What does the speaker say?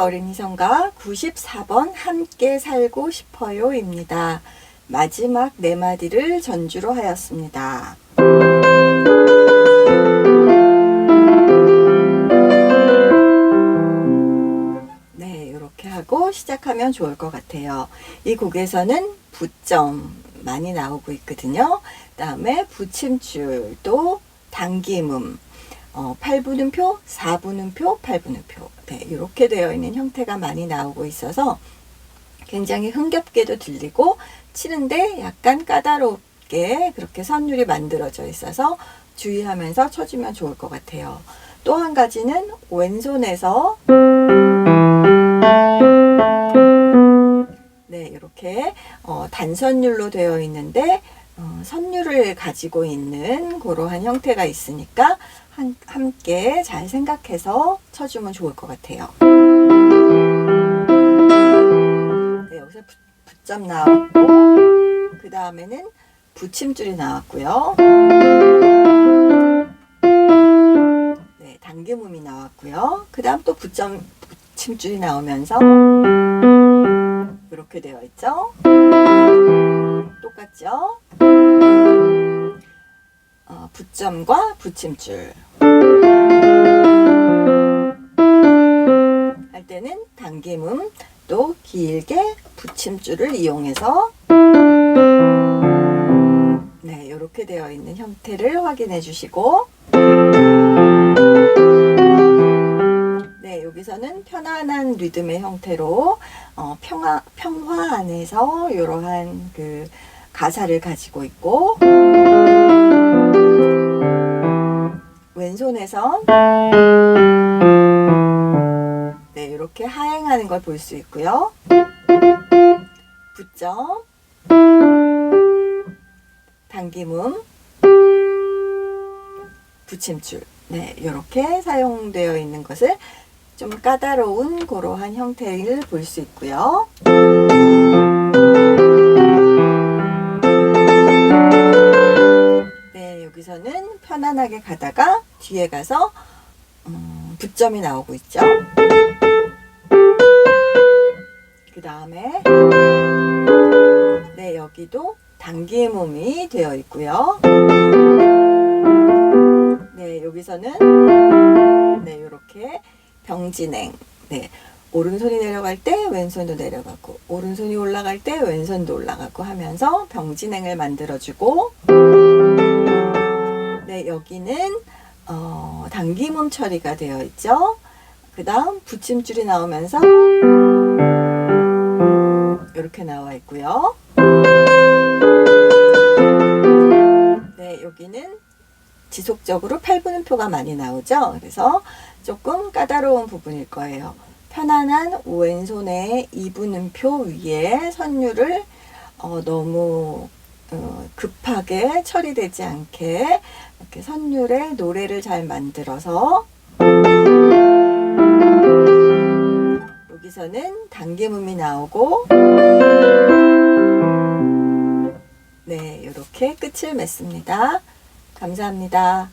어린이성가 94번 함께 살고 싶어요입니다. 마지막 네 마디를 전주로 하였습니다. 네, 이렇게 하고 시작하면 좋을 것 같아요. 이 곡에서는 부점 많이 나오고 있거든요. 그다음에 붙임줄도 당김음, 어, 8분음표, 4분음표, 8분음표. 네, 이렇게 되어 있는 형태가 많이 나오고 있어서 굉장히 흥겹게도 들리고 치는데 약간 까다롭게 그렇게 선율이 만들어져 있어서 주의하면서 쳐주면 좋을 것 같아요. 또 한 가지는 왼손에서 네, 이렇게 어, 단선율로 되어 있는데 어, 선율을 가지고 있는 그러한 형태가 있으니까 한, 함께 잘 생각해서 쳐주면 좋을 것 같아요. 네, 여기서 부, 붙점 나왔고 그 다음에는 붙임줄이 나왔고요. 네, 당김음이 나왔고요. 그 다음 또 붙점 붙임줄이 나오면서 이렇게 되어 있죠. 똑같죠? 어, 붙점과 붙임줄. 할 때는 당김음 또 길게 붙임줄을 이용해서 네, 이렇게 되어 있는 형태를 확인해 주시고 네, 여기서는 편안한 리듬의 형태로 어, 평화, 평화 안에서 이러한 그 가사를 가지고 있고 왼손에선 네, 이렇게 하행하는 걸 볼 수 있고요. 붙점, 당김음, 붙임줄. 네, 이렇게 사용되어 있는 것을 좀 까다로운 그러한 형태를 볼 수 있고요. 네, 여기서는 편안하게 가다가 뒤에 가서 음, 붙점이 나오고 있죠. 그 다음에 네, 여기도 당김음이 되어 있고요. 네, 여기서는 네, 이렇게 병진행. 네. 오른손이 내려갈 때 왼손도 내려가고 오른손이 올라갈 때 왼손도 올라가고 하면서 병진행을 만들어주고 네 여기는 어, 당김음 처리가 되어 있죠. 그 다음 붙임줄이 나오면서 이렇게 나와 있고요. 네 여기는 지속적으로 8분음표가 많이 나오죠. 그래서 조금 까다로운 부분일 거예요. 편안한 왼손의 2분음표 위에 선율을 어, 너무 어, 급하게 처리되지 않게 이렇게 선율의 노래를 잘 만들어서 여기서는 당김음이 나오고 네 이렇게 끝을 맺습니다. 감사합니다.